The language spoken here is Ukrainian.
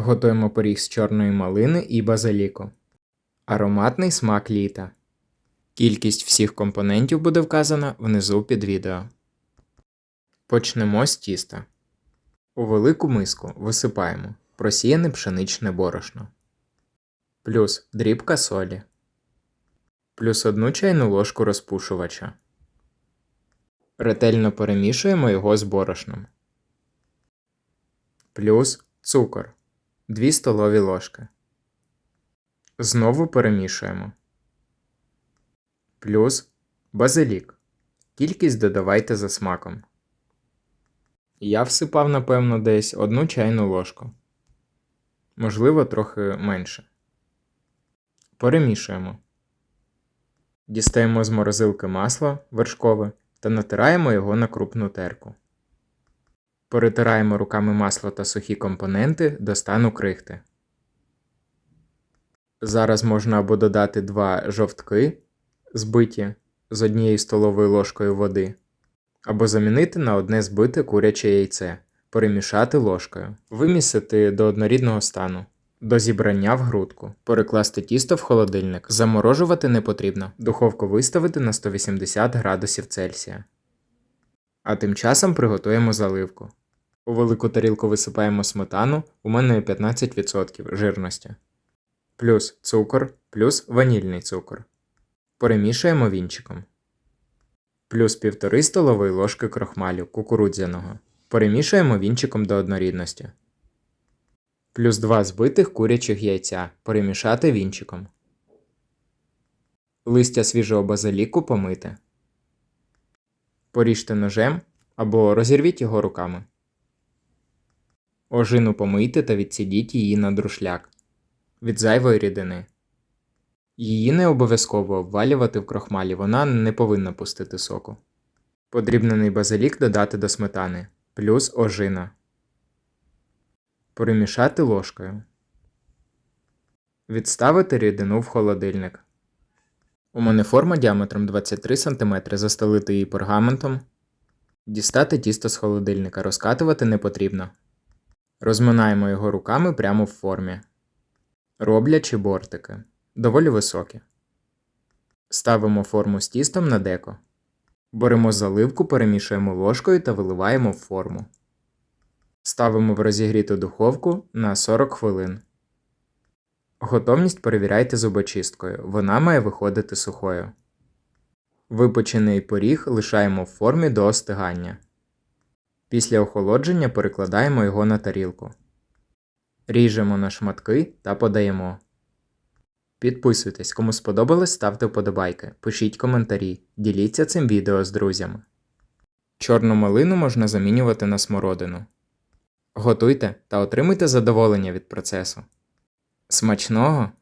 Готуємо пиріг з чорної малини і базиліку. Ароматний смак літа. Кількість всіх компонентів буде вказана внизу під відео. Почнемо з тіста. У велику миску висипаємо просіяне пшеничне борошно, плюс дрібка солі, плюс одну чайну ложку розпушувача. Ретельно перемішуємо його з борошном. Плюс цукор 2 столові ложки. Знову перемішуємо. Плюс базилік. Кількість додавайте за смаком. Я всипав, напевно, десь одну чайну ложку. Можливо, трохи менше. Перемішуємо. Дістаємо з морозилки масло вершкове та натираємо його на крупну терку. Перетираємо руками масло та сухі компоненти до стану крихти. Зараз можна або додати два жовтки, збиті з однією столовою ложкою води, або замінити на одне збите куряче яйце, перемішати ложкою, вимісити до однорідного стану. До зібрання в грудку. Перекласти тісто в холодильник. Заморожувати не потрібно. Духовку виставити на 180 градусів Цельсія. А тим часом приготуємо заливку. У велику тарілку висипаємо сметану, у мене 15% жирності. Плюс цукор, плюс ванільний цукор. Перемішуємо вінчиком. Плюс 1,5 столової ложки крохмалю кукурудзяного. Перемішуємо вінчиком до однорідності. Плюс 2 збитих курячих яйця. Перемішати вінчиком. Листя свіжого базиліку помити. Поріжте ножем або розірвіть його руками. Ожину помийте та відсідіть її на друшляк від зайвої рідини. Її не обов'язково обвалювати в крохмалі, вона не повинна пустити соку. Подрібнений базилік додати до сметани, плюс ожина. Перемішати ложкою. Відставити рідину в холодильник. У мене форма діаметром 23 см застелити її пергаментом. Дістати тісто з холодильника, розкатувати не потрібно. Розминаємо його руками прямо в формі. Роблячи бортики. Доволі високі. Ставимо форму з тістом на деко. Беремо заливку, перемішуємо ложкою та виливаємо в форму. Ставимо в розігріту духовку на 40 хвилин. Готовність перевіряйте зубочисткою. Вона має виходити сухою. Випечений поріг лишаємо в формі до остигання. Після охолодження перекладаємо його на тарілку. Ріжемо на шматки та подаємо. Підписуйтесь, кому сподобалось, ставте вподобайки, пишіть коментарі, діліться цим відео з друзями. Чорну малину можна замінювати на смородину. Готуйте та отримуйте задоволення від процесу. Смачного!